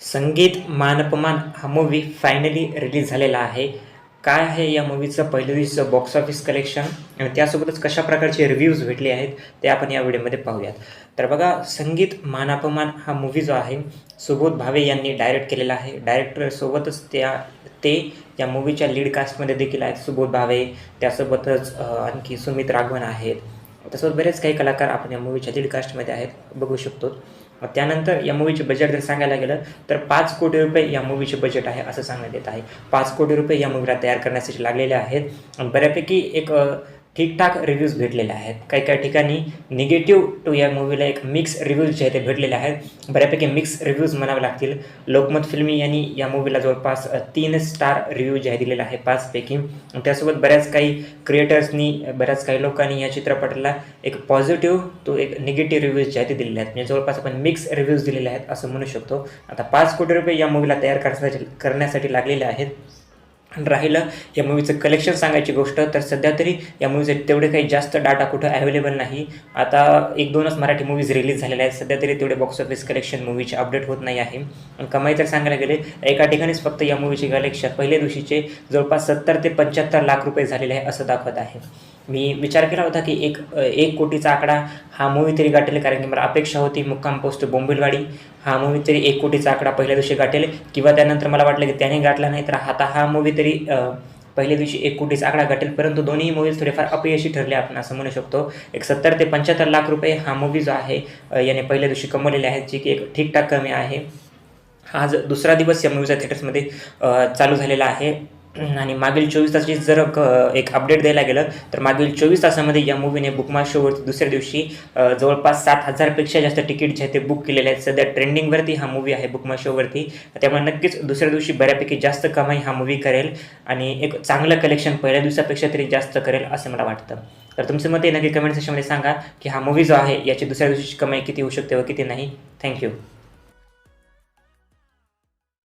संगीत मानपमान हा movie finally release झालेला आहे. काय आहे या मूवीचं पहिल्या दिवशीचं बॉक्स ऑफिस कलेक्शन आणि त्यासोबतच कशा प्रकारचे रिव्ह्यूज भेटले आहेत ते आपण या व्हिडिओमध्ये पाहूयात. तर बघा संगीत मानापमान हा मूवी जो आहे सुबोध भावे यांनी डायरेक्ट केलेला आहे. डायरेक्टरसोबतच त्या ते या मूवीच्या लीड कास्टमध्ये देखील आहेत सुबोध भावे. त्यासोबतच आणखी सुमित राघवन आहेत. तसंच बरेच काही कलाकार आपण या मूवीच्या लीड कास्टमध्ये आहेत बघू शकतो. त्यानंतर या मूवीचे बजेट जर सांगायला गेलं तर पाच कोटी रुपये या मूवीचे बजेट आहे असं सांगण्यात येत आहे. पाच कोटी रुपये या मूवीला तयार करण्यासाठी लागलेले आहेत. बऱ्यापैकी एक ठीकठाक रिव्ह्यूज भेटलेले आहेत. काही काही ठिकाणी निगेटिव्ह टू या मूवीला एक मिक्स रिव्ह्यूज जे आहेत ते भेटलेले आहेत. बऱ्यापैकी मिक्स रिव्ह्यूज म्हणावे लागतील. लोकमत फिल्मी यांनी या मूवीला जवळपास तीन स्टार रिव्ह्यू जे आहे दिलेला आहे पाचपैकी. त्यासोबत बऱ्याच काही क्रिएटर्सनी बऱ्याच काही लोकांनी या चित्रपटाला एक पॉझिटिव्ह तो एक निगेटिव्ह रिव्ह्यूज जे आहे ते दिलेले आहेत. म्हणजे जवळपास आपण मिक्स रिव्ह्यूज दिलेले आहेत असं म्हणू शकतो. आता पाच कोटी रुपये या मूवीला तयार करण्यासाठी करण्यासाठी लागलेले आहेत. राहिलं. या मूवीचं कलेक्शन सांगायची गोष्ट तर सध्या तरी या मूवीचे तेवढे काही जास्त डाटा कुठं अवेलेबल नाही. आता एक दोनच मराठी मूवीज रिलीज झालेल्या आहेत. सध्या तरी तेवढे बॉक्स ऑफिस कलेक्शन मूवीचे अपडेट होत नाही आहे. आणि कमाई तर सांगायला गेले एका ठिकाणीच फक्त या मूवीचे कलेक्शन पहिल्या दिवशीचे जवळपास सत्तर ते पंच्याहत्तर लाख रुपये झालेले आहे असं दाखवत आहे. मी विचार केला होता की एक एक कोटीचा आकडा हा मूवी तरी गाठेल कारण की मला अपेक्षा होती मुक्काम पोस्ट बोंबिलवाडी. हा मूवी तरी एक कोटीचा आकडा पहिल्या दिवशी गाठेल किंवा त्यानंतर मला वाटलं की त्याने गाठला नाही तर आता हा मूवी तरी पहिल्या दिवशी एक कोटीचा आकडा गाठेल. परंतु दोन्ही मूवीज थोडेफार अपयशी ठरले आपण असं म्हणू शकतो. एक सत्तर ते पंच्याहत्तर लाख रुपये हा मूवी जो आहे याने पहिल्या दिवशी कमवलेले आहेत जे की एक ठीकठाक कमी आहे. हा आज दुसरा दिवस या मूवीचा थिएटर्समध्ये चालू झालेला आहे. आणि मागील चोवीस तासाची जर क- एक अपडेट द्यायला गेलं तर मागील चोवीस तासामध्ये या मूवीने बुकमा शोवरती दुसऱ्या दिवशी जवळपास सात हजारपेक्षा जास्त तिकीट जे आहे ते बुक केलेले आहेत. सध्या ट्रेंडिंगवरती हा मूवी आहे बुकमा शोवरती त्यामुळे नक्कीच दुसऱ्या दिवशी बऱ्यापैकी जास्त कमाई हा मूवी करेल आणि एक चांगलं कलेक्शन पहिल्या दिवसापेक्षा तरी जास्त करेल असं मला वाटतं. तर तुमचं मत हे नक्की कमेंट सेक्शनमध्ये सांगा की हा मूवी जो आहे याची दुसऱ्या दिवशीची कमाई किती होऊ शकते व किती नाही. थँक्यू